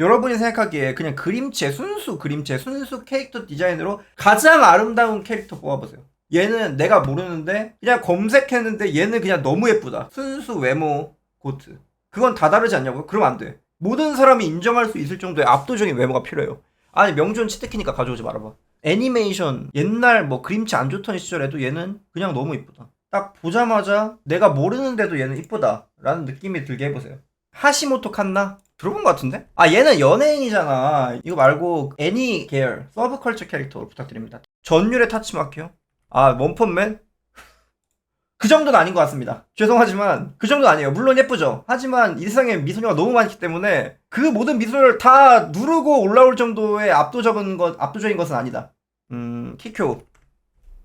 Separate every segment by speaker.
Speaker 1: 여러분이 생각하기에 그냥 그림체, 순수 그림체, 순수 캐릭터 디자인으로 가장 아름다운 캐릭터 뽑아보세요. 얘는 내가 모르는데 그냥 검색했는데 얘는 그냥 너무 예쁘다. 순수 외모 고트. 그건 다 다르지 않냐고요? 그럼 안 돼. 모든 사람이 인정할 수 있을 정도의 압도적인 외모가 필요해요. 아니 명존 치트키니까 가져오지 말아봐. 애니메이션 옛날 뭐 그림체 안 좋던 시절에도 얘는 그냥 너무 이쁘다. 딱 보자마자 내가 모르는데도 얘는 이쁘다 라는 느낌이 들게 해보세요. 하시모토 칸나? 들어본 것 같은데? 아 얘는 연예인이잖아. 이거 말고 애니 계열 서브컬처 캐릭터로 부탁드립니다. 전율의 타치마키요? 아 원펀맨? 그 정도는 아닌 것 같습니다. 죄송하지만 그 정도는 아니에요. 물론 예쁘죠. 하지만 이 세상에 미소녀가 너무 많기 때문에 그 모든 미소를 다 누르고 올라올 정도의 압도적인 것 압도적인 것은 아니다. 음 키쿄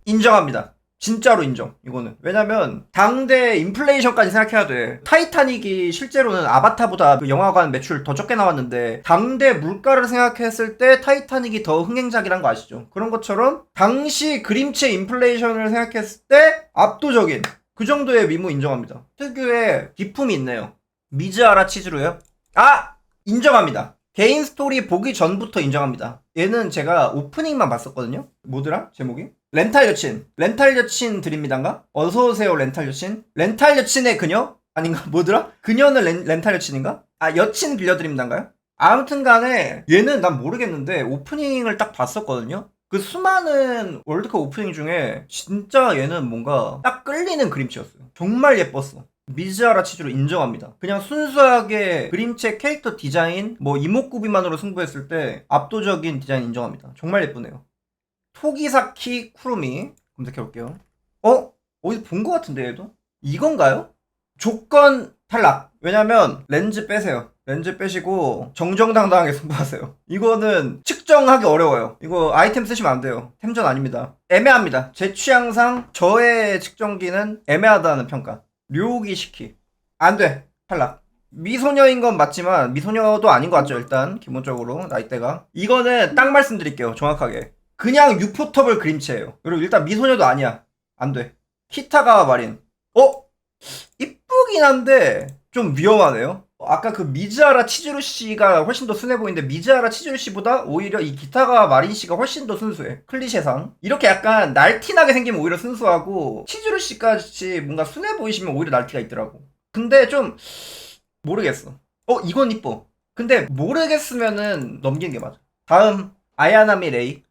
Speaker 1: 인정합니다. 진짜로 인정. 이거는 왜냐면 당대 인플레이션까지 생각해야 돼. 타이타닉이 실제로는 아바타보다 그 영화관 매출 더 적게 나왔는데 당대 물가를 생각했을 때 타이타닉이 더 흥행작이란 거 아시죠? 그런 것처럼 당시 그림체 인플레이션을 생각했을 때 압도적인 그 정도의 미모 인정합니다. 특유의 기품이 있네요. 미즈아라 치즈루요? 아 인정합니다. 개인 스토리 보기 전부터 인정합니다. 얘는 제가 오프닝만 봤었거든요. 뭐더라? 제목이? 렌탈 여친. 렌탈 여친 드립니다인가? 어서오세요, 렌탈 여친. 렌탈 여친의 그녀? 아닌가? 뭐더라? 그녀는 렌, 렌탈 여친인가? 아, 여친 빌려드립니다인가요? 아무튼 간에 얘는 난 모르겠는데 오프닝을 딱 봤었거든요. 그 수많은 월드컵 오프닝 중에 진짜 얘는 뭔가 딱 끌리는 그림체였어요. 정말 예뻤어. 미즈아라 치즈로 인정합니다. 그냥 순수하게 그림체 캐릭터 디자인, 뭐 이목구비만으로 승부했을 때 압도적인 디자인 인정합니다. 정말 예쁘네요. 토기사키 쿠루미 검색해 볼게요. 어? 어디서 본 것 같은데 얘도? 이건가요? 조건 탈락. 왜냐면 렌즈 빼세요. 렌즈 빼시고 정정당당하게 승부하세요. 이거는 측정하기 어려워요. 이거 아이템 쓰시면 안 돼요. 템전 아닙니다. 애매합니다. 제 취향상 저의 측정기는 애매하다는 평가. 료기 시키. 안 돼. 탈락. 미소녀인 건 맞지만 미소녀도 아닌 것 같죠 일단 기본적으로 나이대가 이거는 딱 말씀드릴게요 정확하게 그냥 유포터블 그림체예요 그리고 일단 미소녀도 아니야 안 돼 키타가와 마린 어? 이쁘긴 한데 좀 위험하네요 아까 그 미즈아라 치즈루 씨가 훨씬 더 순해 보이는데 미즈아라 치즈루 씨보다 오히려 이 기타가와 마린 씨가 훨씬 더 순수해 클리셰상 이렇게 약간 날티나게 생기면 오히려 순수하고 치즈루 씨까지 뭔가 순해 보이시면 오히려 날티가 있더라고 근데 좀 모르겠어. 어, 이건 이뻐. 근데 모르겠으면은 넘기는 게 맞아. 다음 아야나미 레이.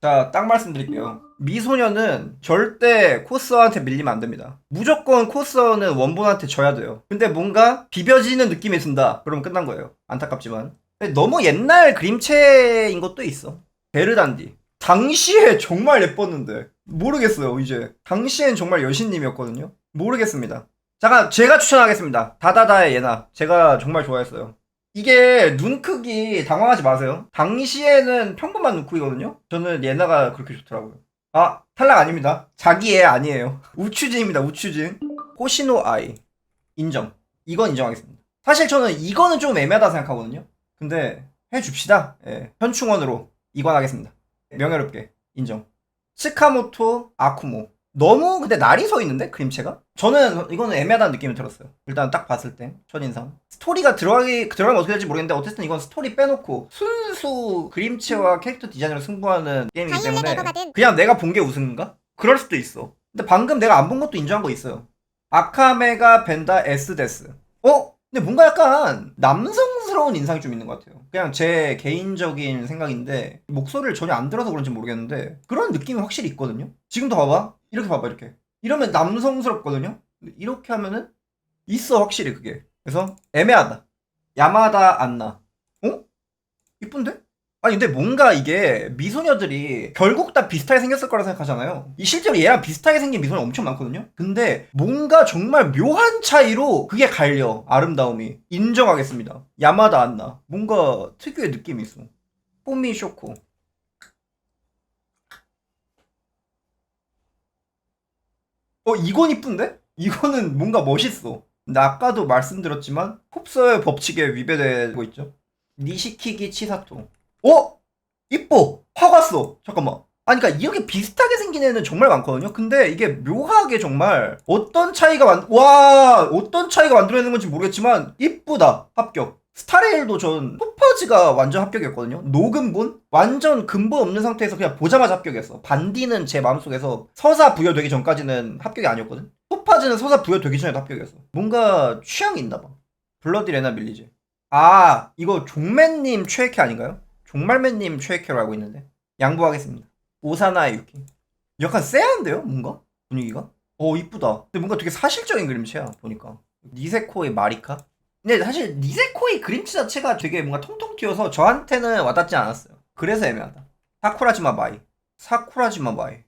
Speaker 1: 자, 딱 말씀드릴게요. 미소녀는 절대 코스어한테 밀리면 안 됩니다. 무조건 코스어는 원본한테 져야 돼요. 근데 뭔가 비벼지는 느낌이 든다. 그러면 끝난 거예요. 안타깝지만. 너무 옛날 그림체인 것도 있어. 베르단디. 당시에 정말 예뻤는데. 모르겠어요, 이제. 당시엔 정말 여신님이었거든요. 모르겠습니다. 잠깐 제가 추천하겠습니다. 다다다의 예나 제가 정말 좋아했어요. 이게 눈 크기 당황하지 마세요. 당시에는 평범한 눈 크기거든요. 저는 예나가 그렇게 좋더라고요. 아 탈락 아닙니다. 자기 애 아니에요. 우추진입니다. 우추진. 호시노 아이 인정. 이건 인정하겠습니다. 사실 저는 이거는 좀 애매하다 생각하거든요. 근데 해줍시다. 예, 현충원으로 이관하겠습니다. 명예롭게 인정. 스카모토 아쿠모 너무 근데 날이 서 있는데 그림체가? 저는 이거는 애매하다는 느낌이 들었어요. 일단 딱 봤을 때 첫인상. 스토리가 들어가기 들어가면 어떻게 될지 모르겠는데 어쨌든 이건 스토리 빼놓고 순수 그림체와 캐릭터 디자인으로 승부하는 게임이기 때문에 그냥 내가 본 게 우승인가? 그럴 수도 있어. 근데 방금 내가 안 본 것도 인정한 거 있어요. 아카메가 벤다 에스데스. 어? 근데 뭔가 약간 남성스러운 인상이 좀 있는 것 같아요. 그냥 제 개인적인 생각인데 목소리를 전혀 안 들어서 그런지 모르겠는데 그런 느낌이 확실히 있거든요. 지금도 봐봐. 이렇게 봐봐 이렇게. 이러면 남성스럽거든요. 이렇게 하면은 있어 확실히 그게. 그래서 애매하다. 야마다 안나. 어? 이쁜데? 아니 근데 뭔가 이게 미소녀들이 결국 다 비슷하게 생겼을 거라 생각하잖아요. 이 실제로 얘랑 비슷하게 생긴 미소녀 엄청 많거든요. 근데 뭔가 정말 묘한 차이로 그게 갈려 아름다움이 인정하겠습니다. 야마다 안나 뭔가 특유의 느낌이 있어. 뽀미 쇼코. 어 이건 이쁜데? 이거는 뭔가 멋있어. 근데 아까도 말씀드렸지만 흡서의 법칙에 위배되고 있죠. 니시키기 치사토. 어? 이뻐! 확 왔어! 잠깐만. 아니, 그니까 이렇게 비슷하게 생긴 애는 정말 많거든요? 근데 이게 묘하게 정말 어떤 차이가 만, 와! 어떤 차이가 만들어내는 건지 모르겠지만 이쁘다. 합격. 스타레일도 전 토퍼즈가 완전 합격이었거든요. 노근본? 완전 근본 없는 상태에서 그냥 보자마자 합격이었어. 반디는 제 마음속에서 서사 부여되기 전까지는 합격이 아니었거든. 토퍼즈는 서사 부여되기 전에도 합격이었어. 뭔가 취향이 있나 봐. 블러디 레나 밀리지. 아, 이거 종맨님 최애캐 아닌가요? 종말맨님 최애캐로 알고 있는데. 양보하겠습니다. 오사나의 유키. 약간 쎄한데요? 뭔가? 분위기가? 어, 이쁘다. 근데 뭔가 되게 사실적인 그림체야, 보니까. 니세코의 마리카? 근데 사실 니세코의 그림체 자체가 되게 뭔가 통통 튀어서 저한테는 와닿지 않았어요. 그래서 애매하다. 사쿠라지마 마이. 사쿠라지마 마이.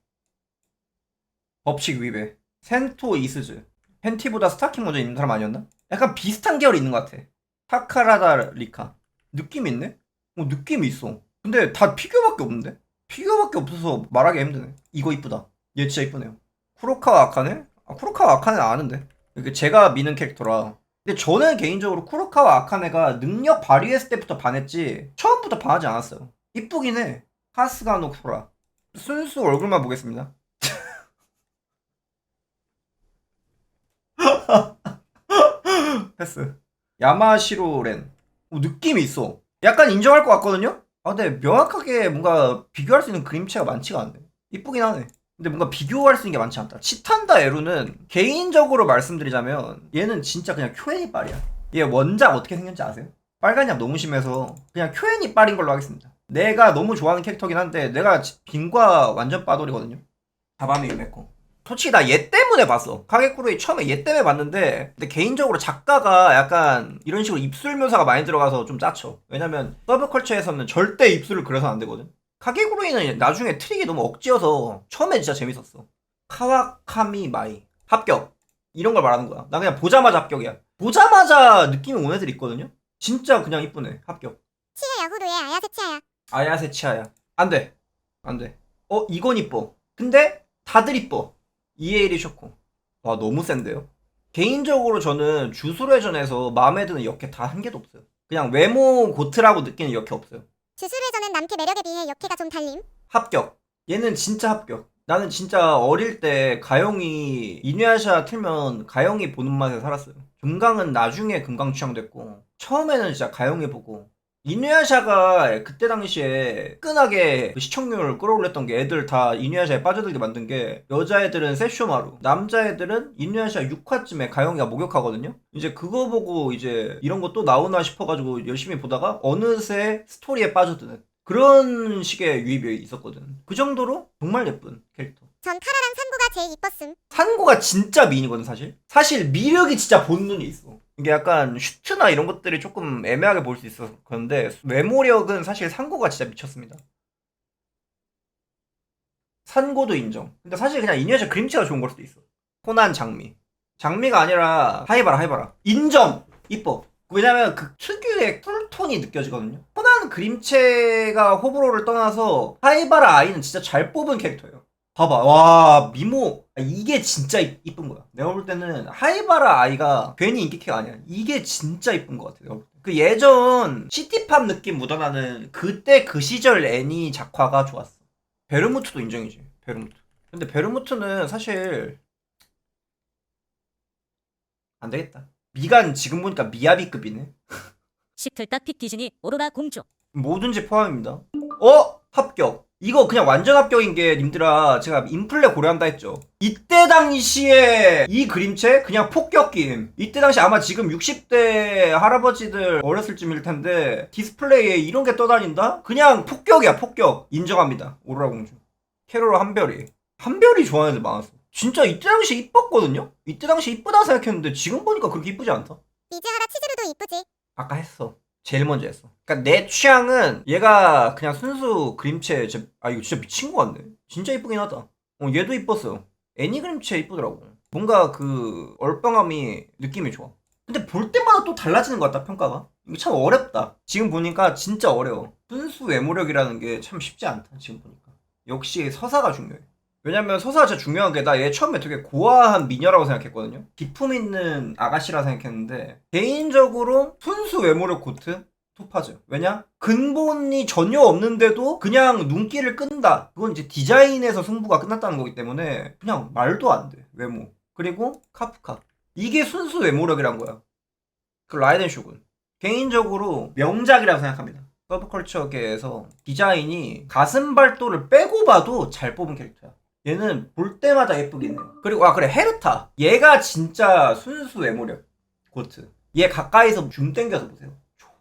Speaker 1: 법칙 위배. 센토 이스즈. 팬티보다 스타킹 먼저 입는 사람 아니었나? 약간 비슷한 계열이 있는 것 같아. 타카라다 리카. 느낌 있네? 어, 느낌이 있어. 근데 다 피규어밖에 없는데? 피규어밖에 없어서 말하기 힘드네. 이거 이쁘다. 얘 진짜 이쁘네요. 쿠로카와 아카네? 아, 쿠로카와 아카네 아는데. 이게 제가 미는 캐릭터라. 근데 저는 개인적으로 쿠로카와 아카네가 능력 발휘했을 때부터 반했지 처음부터 반하지 않았어요. 이쁘긴 해. 카스가노 쿠라. 순수 얼굴만 보겠습니다. 패스. 야마시로 렌. 어, 느낌이 있어. 약간 인정할 것 같거든요? 아, 근데 명확하게 뭔가 비교할 수 있는 그림체가 많지가 않네. 이쁘긴 하네. 근데 뭔가 비교할 수 있는 게 많지 않다. 치탄다 에루는 개인적으로 말씀드리자면 얘는 진짜 그냥 쿄엔이 빨이야. 얘 원작 어떻게 생겼는지 아세요? 빨간약 너무 심해서 그냥 쿄엔이 빨인 걸로 하겠습니다. 내가 너무 좋아하는 캐릭터긴 한데 내가 빈과 완전 빠돌이거든요. 다밤이 유메코. 솔직히 나 얘 때문에 봤어. 카게쿠로이 처음에 얘 때문에 봤는데 근데 개인적으로 작가가 약간 이런 식으로 입술 묘사가 많이 들어가서 좀 짜쳐. 왜냐면 서브컬처에서는 절대 입술을 그려서 안 되거든. 카게구로이는 나중에 트릭이 너무 억지여서 처음에 진짜 재밌었어. 카와카미 마이 합격 이런 걸 말하는 거야. 나 그냥 보자마자 합격이야. 보자마자 느낌이 온 애들 있거든요. 진짜 그냥 이쁘네 합격.
Speaker 2: 치아야 후루의 아야세 치아야
Speaker 1: 아야세 치아야. 안 돼. 안 돼. 어, 이건 이뻐. 근데 다들 이뻐. 이에이리 쇼코. 와, 너무 센데요? 개인적으로 저는 주술회전에서 마음에 드는 역캐 다 한 개도 없어요. 그냥 외모 고트라고 느끼는 역캐 없어요.
Speaker 2: 주술회전은 남캐 매력에 비해 역캐가 좀 달림
Speaker 1: 합격. 얘는 진짜 합격. 나는 진짜 어릴 때 가영이 이누야샤 틀면 가영이 보는 맛에 살았어요. 금강은 나중에 금강 취향 됐고 처음에는 진짜 가영이 보고 이누야샤가 그때 당시에 끈하게 그 시청률을 끌어올렸던 게 애들 다 이누야샤에 빠져들게 만든 게 여자애들은 세쇼마루 남자애들은 이누야샤 6화쯤에 가영이가 목욕하거든요. 이제 그거 보고 이제 이런 거 또 나오나 싶어가지고 열심히 보다가 어느새 스토리에 빠져드는 그런 식의 유입이 있었거든. 그 정도로 정말 예쁜 캐릭터.
Speaker 2: 전 카라랑 산고가 제일 이뻤음.
Speaker 1: 산고가 진짜 미인이거든 사실. 사실 미력이 진짜 본눈이 있어 이게 약간 슈트나 이런 것들이 조금 애매하게 볼 수 있어서 그런데 외모력은 사실 산고가 진짜 미쳤습니다. 산고도 인정. 근데 사실 그냥 이니어샤 그림체가 좋은 걸 수도 있어. 코난 장미. 장미가 아니라 하이바라 하이바라. 인정! 이뻐. 왜냐면 그 특유의 쿨톤이 느껴지거든요. 코난 그림체가 호불호를 떠나서 하이바라 아이는 진짜 잘 뽑은 캐릭터예요 봐봐. 와 미모. 아, 이게 진짜 이- 이쁜 거야. 내가 볼 때는 하이바라 아이가 괜히 인기캐가 아니야. 이게 진짜 이쁜 것 같아 내가 볼 때. 그 예전 시티팝 느낌 묻어나는 그때 그 시절 애니 작화가 좋았어. 베르무트도 인정이지 베르무트. 근데 베르무트는 사실 안 되겠다. 미간 지금 보니까 미야비급이네.
Speaker 3: 시틀딱 픽 디즈니 오로라 공주.
Speaker 1: 뭐든지 포함입니다. 어? 합격. 이거 그냥 완전 합격인 게 님들아 제가 인플레 고려한다 했죠. 이때 당시에 이 그림체 그냥 폭격임. 이때 당시 아마 지금 60대 할아버지들 어렸을 쯤일 텐데 디스플레이에 이런 게 떠다닌다? 그냥 폭격이야 폭격. 인정합니다. 오로라 공주. 캐롤 한별이. 한별이 좋아하는 애들 많았어. 진짜 이때 당시 이뻤거든요? 이때 당시 이쁘다 생각했는데 지금 보니까 그렇게 이쁘지 않다.
Speaker 2: 미즈하라 치즈루도 이쁘지
Speaker 1: 아까 했어. 제일 먼저 했어. 그러니까 내 취향은 얘가 그냥 순수 그림체. 진짜- 아 이거 진짜 미친 것 같네. 진짜 이쁘긴 하다. 어 얘도 이뻤어. 애니 그림체 이쁘더라고. 뭔가 그 얼빵함이 느낌이 좋아. 근데 볼 때마다 또 달라지는 것 같다 평가가. 이거 참 어렵다. 지금 보니까 진짜 어려워. 순수 외모력이라는 게 참 쉽지 않다. 지금 보니까. 역시 서사가 중요해. 왜냐면 서사가 진짜 중요한 게 나 얘 처음에 되게 고아한 미녀라고 생각했거든요. 기품 있는 아가씨라 생각했는데 개인적으로 순수 외모력 고트 토파즈. 왜냐? 근본이 전혀 없는데도 그냥 눈길을 끈다. 그건 이제 디자인에서 승부가 끝났다는 거기 때문에 그냥 말도 안 돼. 외모. 그리고 카프카. 이게 순수 외모력이란 거야. 그 라이덴 쇼군. 개인적으로 명작이라고 생각합니다. 서브컬처계에서 디자인이 가슴 발도를 빼고 봐도 잘 뽑은 캐릭터야. 얘는 볼 때마다 예쁘긴 해요. 그리고 아 그래 헤르타. 얘가 진짜 순수 외모력 고트. 얘 가까이서 줌 땡겨서 보세요.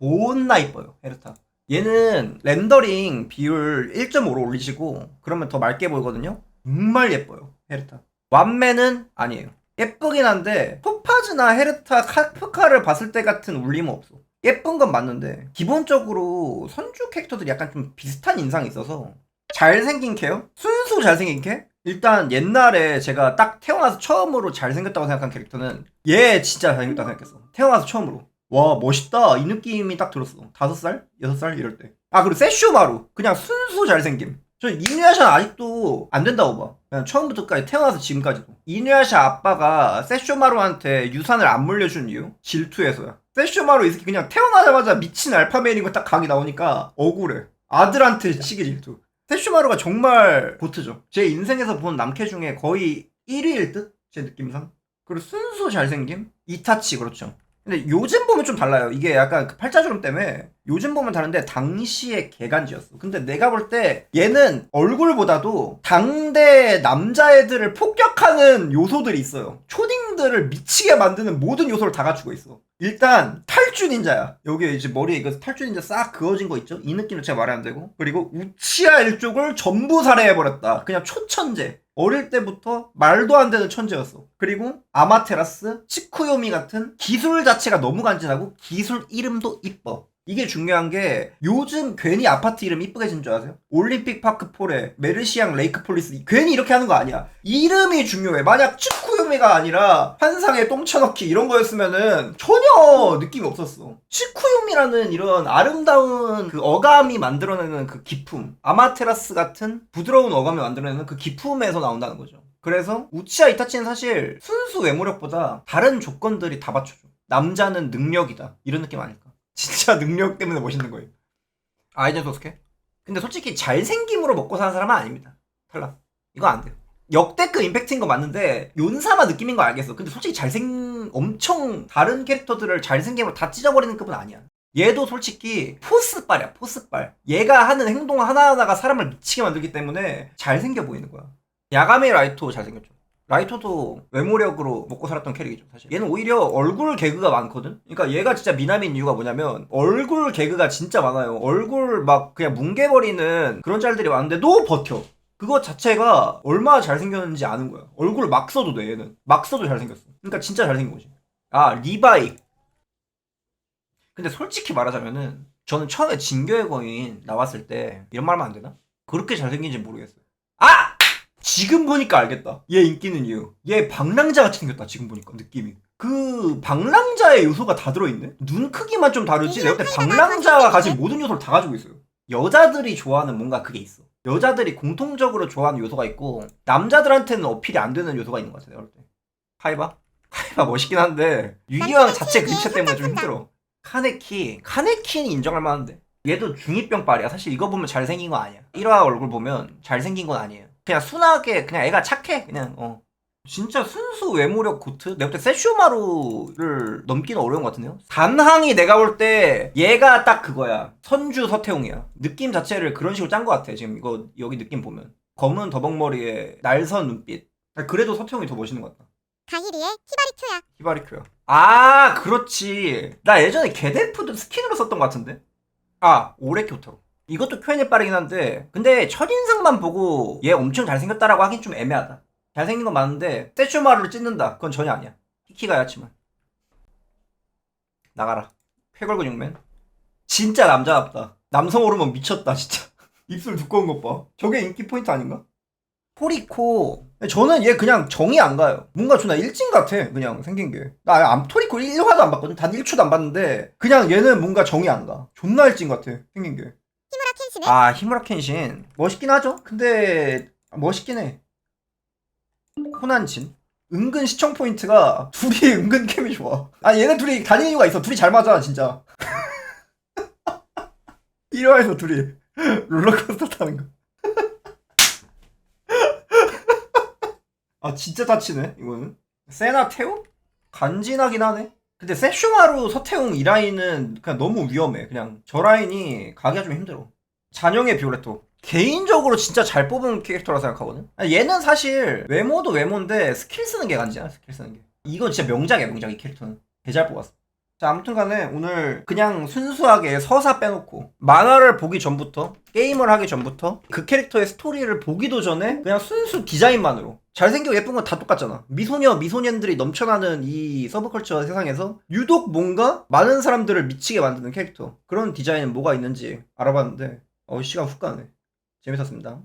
Speaker 1: 존나 이뻐요 헤르타. 얘는 렌더링 비율 1.5로 올리시고 그러면 더 맑게 보이거든요. 정말 예뻐요 헤르타. 완매는 아니에요. 예쁘긴 한데 토파즈나 헤르타 카프카를 봤을 때 같은 울림은 없어. 예쁜 건 맞는데 기본적으로 선주 캐릭터들이 약간 좀 비슷한 인상이 있어서 잘생긴 캐요? 순수 잘생긴 캐? 일단 옛날에 제가 딱 태어나서 처음으로 잘생겼다고 생각한 캐릭터는 얘 진짜 잘생겼다고 생각했어. 태어나서 처음으로. 와 멋있다 이 느낌이 딱 들었어. 다섯 살? 여섯 살 이럴 때. 아 그리고 세슈마루 그냥 순수 잘생김. 저 이누야샤 아직도 안 된다고 봐. 그냥 처음부터까지 태어나서 지금까지도. 이누야샤 아빠가 세쇼마루한테 유산을 안 물려준 이유? 질투해서야. 세쇼마루 이 새끼 그냥 태어나자마자 미친 알파메인인 거딱 각이 나오니까 억울해. 아들한테 시기 질투. 세쇼마루가 정말 고트죠. 제 인생에서 본 남캐 중에 거의 1위일 듯? 제 느낌상. 그리고 순수 잘생김? 이타치 그렇죠. 근데 요즘 보면 좀 달라요. 이게 약간 그 팔자주름 때문에 요즘 보면 다른데 당시의 개간지였어. 근데 내가 볼 때 얘는 얼굴보다도 당대 남자애들을 폭격하는 요소들이 있어요. 초딩들을 미치게 만드는 모든 요소를 다 갖추고 있어. 일단 탈주 닌자야. 여기 이제 머리에 이거 탈주 닌자 싹 그어진 거 있죠? 이 느낌도 제가 안 되고. 그리고 우치아 일족을 전부 살해해버렸다. 그냥 초천재. 어릴 때부터 말도 안 되는 천재였어. 그리고 아마테라스, 치쿠요미 같은 기술 자체가 너무 간지나고 기술 이름도 이뻐. 이게 중요한 게 요즘 괜히 아파트 이름 이쁘게 진줄 아세요? 올림픽 파크 포레, 메르시앙 레이크 폴리스 괜히 이렇게 하는 거 아니야. 이름이 중요해. 만약 치쿠요미가 아니라 환상의 똥쳐넣기 이런 거였으면은 전혀 느낌이 없었어. 치쿠요미라는 이런 아름다운 그 어감이 만들어내는 그 기품, 아마테라스 같은 부드러운 어감이 만들어내는 그 기품에서 나온다는 거죠. 그래서 우치아 이타치는 사실 순수 외모력보다 다른 조건들이 다 받쳐줘. 남자는 능력이다. 이런 느낌 아닐까? 진짜 능력 때문에 멋있는 거예요. 아이젠 소스케? 근데 솔직히 잘생김으로 먹고 사는 사람은 아닙니다. 탈락. 이거 안 돼요. 역대급 임팩트인 거 맞는데 윤사마 느낌인 거 알겠어. 근데 솔직히 잘생 엄청 다른 캐릭터들을 잘생김으로 다 찢어버리는 급은 아니야. 얘도 솔직히 포스빨이야 포스빨. 얘가 하는 행동 하나하나가 사람을 미치게 만들기 때문에 잘생겨 보이는 거야. 야가메 라이토 잘생겼죠. 라이토도 외모력으로 먹고 살았던 캐릭이죠 사실. 얘는 오히려 얼굴 개그가 많거든? 그러니까 얘가 진짜 미남인 이유가 뭐냐면 얼굴 개그가 진짜 많아요. 얼굴 막 그냥 뭉개버리는 그런 짤들이 많은데도 버텨. 그거 자체가 얼마나 잘생겼는지 아는 거야. 얼굴을 막 써도 돼 얘는. 막 써도 잘생겼어. 그러니까 진짜 잘생긴 거지. 아 리바이. 근데 솔직히 말하자면은 저는 처음에 진교의 거인 나왔을 때 이런 말 하면 안 되나? 그렇게 잘생긴지 모르겠어요. 아! 지금 보니까 알겠다. 얘 인기는 이유. 얘 방랑자 같이 생겼다. 지금 보니까 느낌이. 그 방랑자의 요소가 다 들어있네. 눈 크기만 좀 다르지. 내가 볼때 방랑자가 가진 모든 요소를 다 가지고 있어요. 여자들이 좋아하는 뭔가 그게 있어. 여자들이 공통적으로 좋아하는 요소가 있고 남자들한테는 어필이 안 되는 요소가 있는 것 같아. 내가 볼 때. 카이바? 카이바 멋있긴 한데 유기왕 자체 그림체 때문에 좀 힘들어. 카네키. 카네키는 인정할 만한데. 얘도 중2병 빨이야. 사실 이거 보면 잘생긴 거 아니야. 1화 얼굴 보면 잘생긴 건 아니에요. 그냥 순하게 그냥 애가 착해 그냥 어. 진짜 순수 외모력 고트? 내가 볼 때 세슈마루를 넘기는 어려운 것 같은데요? 단항이 내가 볼 때 얘가 딱 그거야. 선주 서태웅이야. 느낌 자체를 그런 식으로 짠 것 같아 지금 이거 여기 느낌 보면. 검은 더벅머리에 날선 눈빛. 그래도 서태웅이 더 멋있는 것 같다.
Speaker 2: 가히리의 히바리큐야.
Speaker 1: 히바리큐야. 아 그렇지. 나 예전에 게데프도 스킨으로 썼던 것 같은데? 아 오레 교토로 이것도 표현이 빠르긴 한데 근데 첫인상만 보고 얘 엄청 잘생겼다라고 하긴 좀 애매하다. 잘생긴 건 맞는데 세슈마루를 찢는다. 그건 전혀 아니야. 키키가 야치만 나가라. 쾌걸근육맨. 진짜 남자답다. 남성 호르몬 미쳤다 진짜. 입술 두꺼운 것봐. 저게 인기 포인트 아닌가? 토리코. 저는 얘 그냥 정이 안 가요. 뭔가 존나 일진 같아 그냥 생긴 게나 안 토리코 1화도 안 봤거든. 단 1초도 안 봤는데 그냥 얘는 뭔가 정이 안가. 존나 일진 같아 생긴 게
Speaker 2: 켄신은
Speaker 1: 아 히무라 켄신. 멋있긴 하죠? 근데 멋있긴 해. 호난진. 은근 시청 포인트가 둘이 은근 케미 좋아. 아 얘네 둘이 다니는 이유가 있어. 둘이 잘 맞아 진짜. 1화에서 둘이 롤러코스터 타는 거. 아 진짜 다치네 이거는. 세나 태우? 간지나긴 하네. 근데 세슈마루 서태웅 이 라인은 그냥 너무 위험해. 그냥 저 라인이 가기가 좀 힘들어. 잔영의 비올레토. 개인적으로 진짜 잘 뽑은 캐릭터라 생각하거든. 아니, 얘는 사실 외모도 외모인데 스킬 쓰는 게 간지야. 스킬 쓰는 게. 이건 진짜 명작이야 명작 이 캐릭터는. 개잘 뽑았어. 자 아무튼 간에 오늘 그냥 순수하게 서사 빼놓고 만화를 보기 전부터 게임을 하기 전부터 그 캐릭터의 스토리를 보기도 전에 그냥 순수 디자인만으로 잘생기고 예쁜 건 다 똑같잖아 미소녀 미소년들이 넘쳐나는 이 서브컬처 세상에서 유독 뭔가 많은 사람들을 미치게 만드는 캐릭터 그런 디자인은 뭐가 있는지 알아봤는데 어 시간 훅 가네. 재밌었습니다